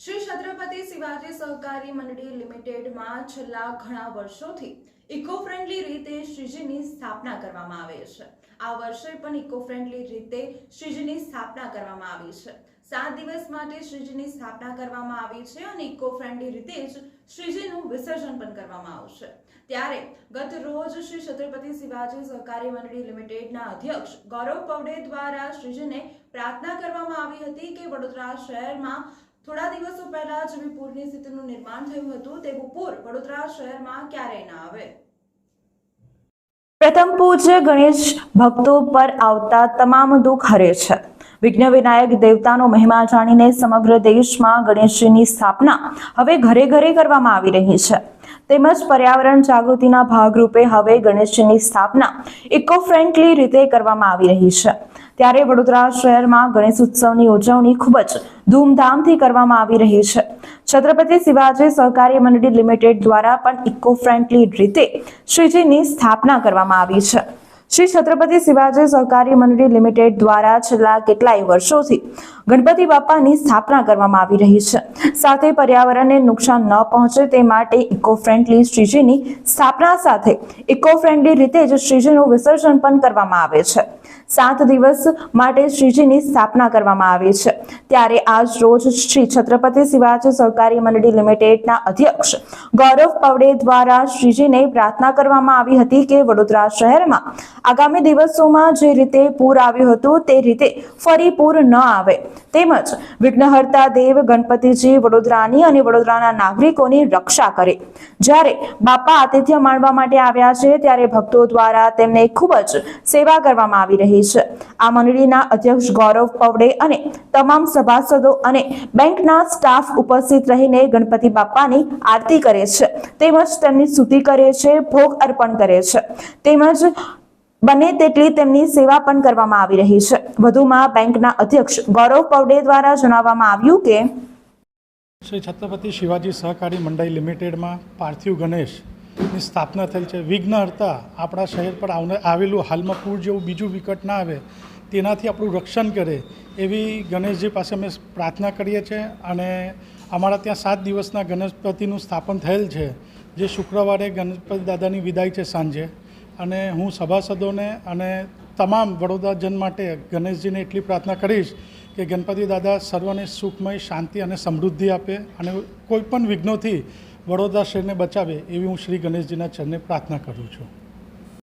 શ્રી છત્રપતિ શિવાજી સહકારી મંડળી લિમિટેડમાં છેલ્લા ઘણા વર્ષોથી ઇકો ફ્રેન્ડલી રીતે શ્રીજીની સ્થાપના કરવામાં આવે છે. આ વર્ષે પણ ઇકો ફ્રેન્ડલી રીતે શ્રીજીની સ્થાપના કરવામાં આવી છે. સાત દિવસ માટે શ્રીજીની સ્થાપના કરવામાં આવી છે અને ઇકો ફ્રેન્ડલી રીતે જ શ્રીજીનું વિસર્જન પણ કરવામાં આવશે. ત્યારે ગત રોજ શ્રી છત્રપતિ શિવાજી સહકારી મંડળી લિમિટેડના અધ્યક્ષ ગૌરવ પવડે દ્વારા શ્રીજીને પ્રાર્થના કરવામાં આવી હતી કે વડોદરા શહેરમાં થોડા દિવસો પહેલા જેવી પૂરની સ્થિતિનું નિર્માણ થયું હતું. તેવું પૂર વડોદરા શહેરમાં ક્યારેય ના આવે. પ્રથમ પૂજ્ય ગણેશ ભક્તો પર આવતા તમામ દુઃખ હરે છે. વિઘ્ન વિનાયક દેવતાનો મહિમા જાણીને સમગ્ર દેશમાં ગણેશજીની સ્થાપના હવે ઘરે ઘરે કરવામાં આવી રહી છે. તેમજ પર્યાવરણ જાગૃતિના ભાગરૂપે હવે ગણેશજીની સ્થાપના ઇકો ફ્રેન્ડલી રીતે કરવામાં આવી રહી છે. ત્યારે વડોદરા શહેરમાં ગણેશ ઉત્સવની ઉજવણી ખૂબ જ ધૂમધામથી કરવામાં આવી રહી છે. છત્રપતિ શિવાજી સહકારી મંડળી લિમિટેડ દ્વારા પણ ઇકો ફ્રેન્ડલી રીતે શ્રીજીની સ્થાપના કરવામાં આવી છે. શ્રી છત્રપતિ શિવાજી સહકારી મંડળી લિમિટેડ દ્વારા છેલ્લા કેટલાય વર્ષોથી ગણપતિ બાપાની સ્થાપના કરવામાં આવી રહી છે. સાથે પર્યાવરણને નુકસાન ન પહોંચે તે માટે ઇકો ફ્રેન્ડલી શ્રીજીની સ્થાપના સાથે ઇકો ફ્રેન્ડલી રીતે જ શ્રીજીનું વિસર્જન પણ કરવામાં આવે છે. સાત દિવસ માટે શ્રીજીની સ્થાપના કરવામાં આવી છે. ત્યારે આજ રોજ શ્રી છત્રપતિ શિવાજી સહકારી મંડળી લિમિટેડના અધ્યક્ષ ગૌરવ પવડે દ્વારા શ્રીજીને પ્રાર્થના કરવામાં આવી હતી કે વડોદરા શહેરમાં આગામી દિવસોમાં જે રીતે પૂર આવ્યું હતું તે રીતે ફરી પૂર ન આવે. તેમજ વિઘ્નહર્તા દેવ ગણપતિજી વડોદરાની અને વડોદરાના નાગરિકોની રક્ષા કરે. જ્યારે બાપા આતિથ્ય માણવા માટે આવ્યા છે, ત્યારે ભક્તો દ્વારા તેમને ખૂબ જ સેવા કરવામાં આવી રહી છે. આ મંડળીના અધ્યક્ષ ગૌરવ પવડે અને તમામ સભાસદો અને બેંકના સ્ટાફ ઉપસ્થિત રહીને ગણપતિ બાપાની આરતી કરે છે. તેમજ તેમની સ્તુતિ કરે છે, ભોગ અર્પણ કરે છે. તેમજ બને તેટલી તેમની સેવા પણ કરવામાં આવી રહી છે. વધુમાં બેંકના અધ્યક્ષ ગૌરવ પવડે દ્વારા જણાવવામાં આવ્યું કે શ્રી છત્રપતિ શિવાજી સહકારી મંડળી લિમિટેડમાં પાર્થિવ ગણેશની સ્થાપના થઈ છે. વિઘ્નહર્તા આપણા શહેર પર આવેલું હાલમાં પૂર જેવું બીજું વિકટ ના આવે તેનાથી આપણું રક્ષણ કરે એવી ગણેશજી પાસે અમે પ્રાર્થના કરીએ છીએ અને અમારા ત્યાં સાત દિવસના ગણેશપતિનું સ્થાપન થયેલ છે. જે શુક્રવારે ગણપતિ દાદાની વિદાય છે સાંજે. અને હું સભાસદોને અને તમામ વડોદરાજન માટે ગણેશજીને એટલી પ્રાર્થના કરીશ કે ગણપતિ દાદા સર્વને સુખમય, શાંતિ અને સમૃદ્ધિ આપે અને કોઈ પણ વિઘ્નોથી વડોદરા શહેરને બચાવે એવી હું શ્રી ગણેશજીના ચરણે પ્રાર્થના કરું છું.